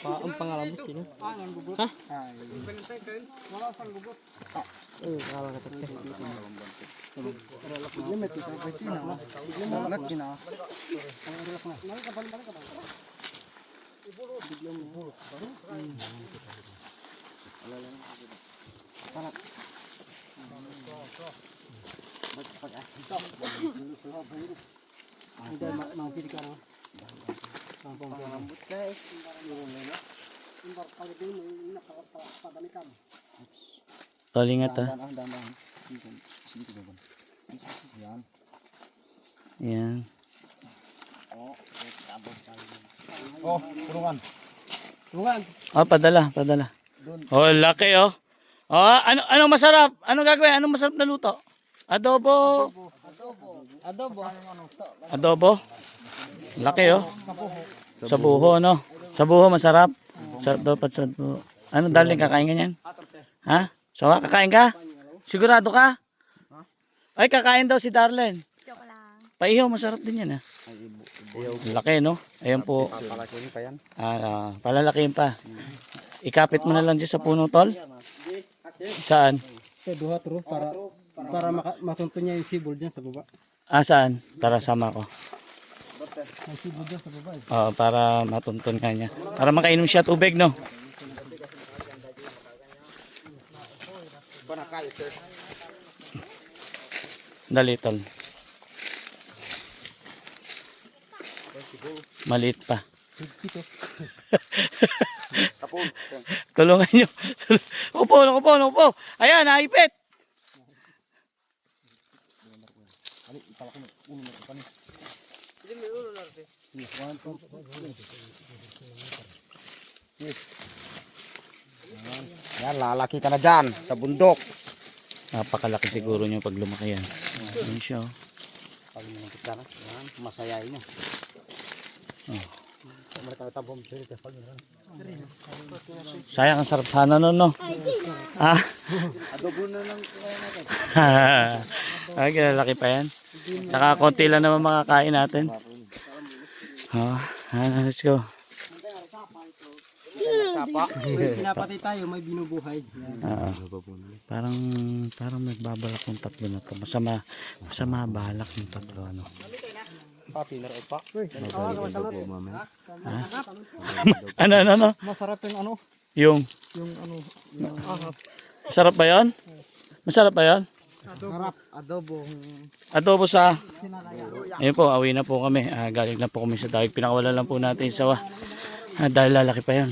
pa, ang pangalan mo sino? Ah, ang gugot. Ha? Ay. Wala sang gugot. Eh, kalang katat ka. Limit ito. Pwede na. Limit kina. Hindi, makikita ka na. Ang pangalambot guys. Kalingat ah. Dahan, dahan, dahan. Sige, sige, sige. Yan. Yan. Oh, tulungan. Tungan. Oh, padala, padala. Oh, laki oh. Oh, ano ano masarap? Ano gagawin? Ano masarap na luto? Adobo. Adobo. Adobo. Laki oh. Sa buho no. Sa buho masarap. Sa dapat sa buho. Ano darling kakain ka niyan? Ha? Sawa kakain ka? Sigurado ka? Ay kakain daw si Darlen. Joke lang. Paihaw masarap din yan ah. Laki no. Ayan po. Papalakin pa yan. Ah, palalakihin pa. Ikapit mo na lang dyan sa puno tol. Saan? Ito, duha turo para para maka, matunto niya yung sibol dyan sa baba. Ah, saan? Tara, sama ko. Oo, para matuntun ka niya. Para makainom siya tubig, no? Dali. Maliit pa. Tulungan nyo. upo, upo, upo. Ayan, naipit. Yan, lalaki ka na dyan sa bundok. Napakalaki siguro niya pag lumaki yan. Ayan siya, oh. Pag minakit ka na, yan, masayain nyo. Sayang ang sarap sana nun, no? Ah? Adobo na lang kaya natin. Ay, laki pa yan. Tsaka konti lang naman makakain natin. Oh, ah, let's go. Sapa. Pinapatay tayo, may binubuhay. Yan. Ah, parang parang nagbabalak yung tatlo na to. Masama, masama balak yung tatlo. Ano? Papi na rin pa. ano, ano, ano? Masarap yung ano, Yung, yung ano, yung ahas. masarap ba yan? Masarap ba yan? Sarap. Adobo. Adobo sa... Ayun po, awi na po kami. Ah, galing na po kami sa dahig. Pinakawala lang po natin sa... Ah, dahil lalaki pa yun.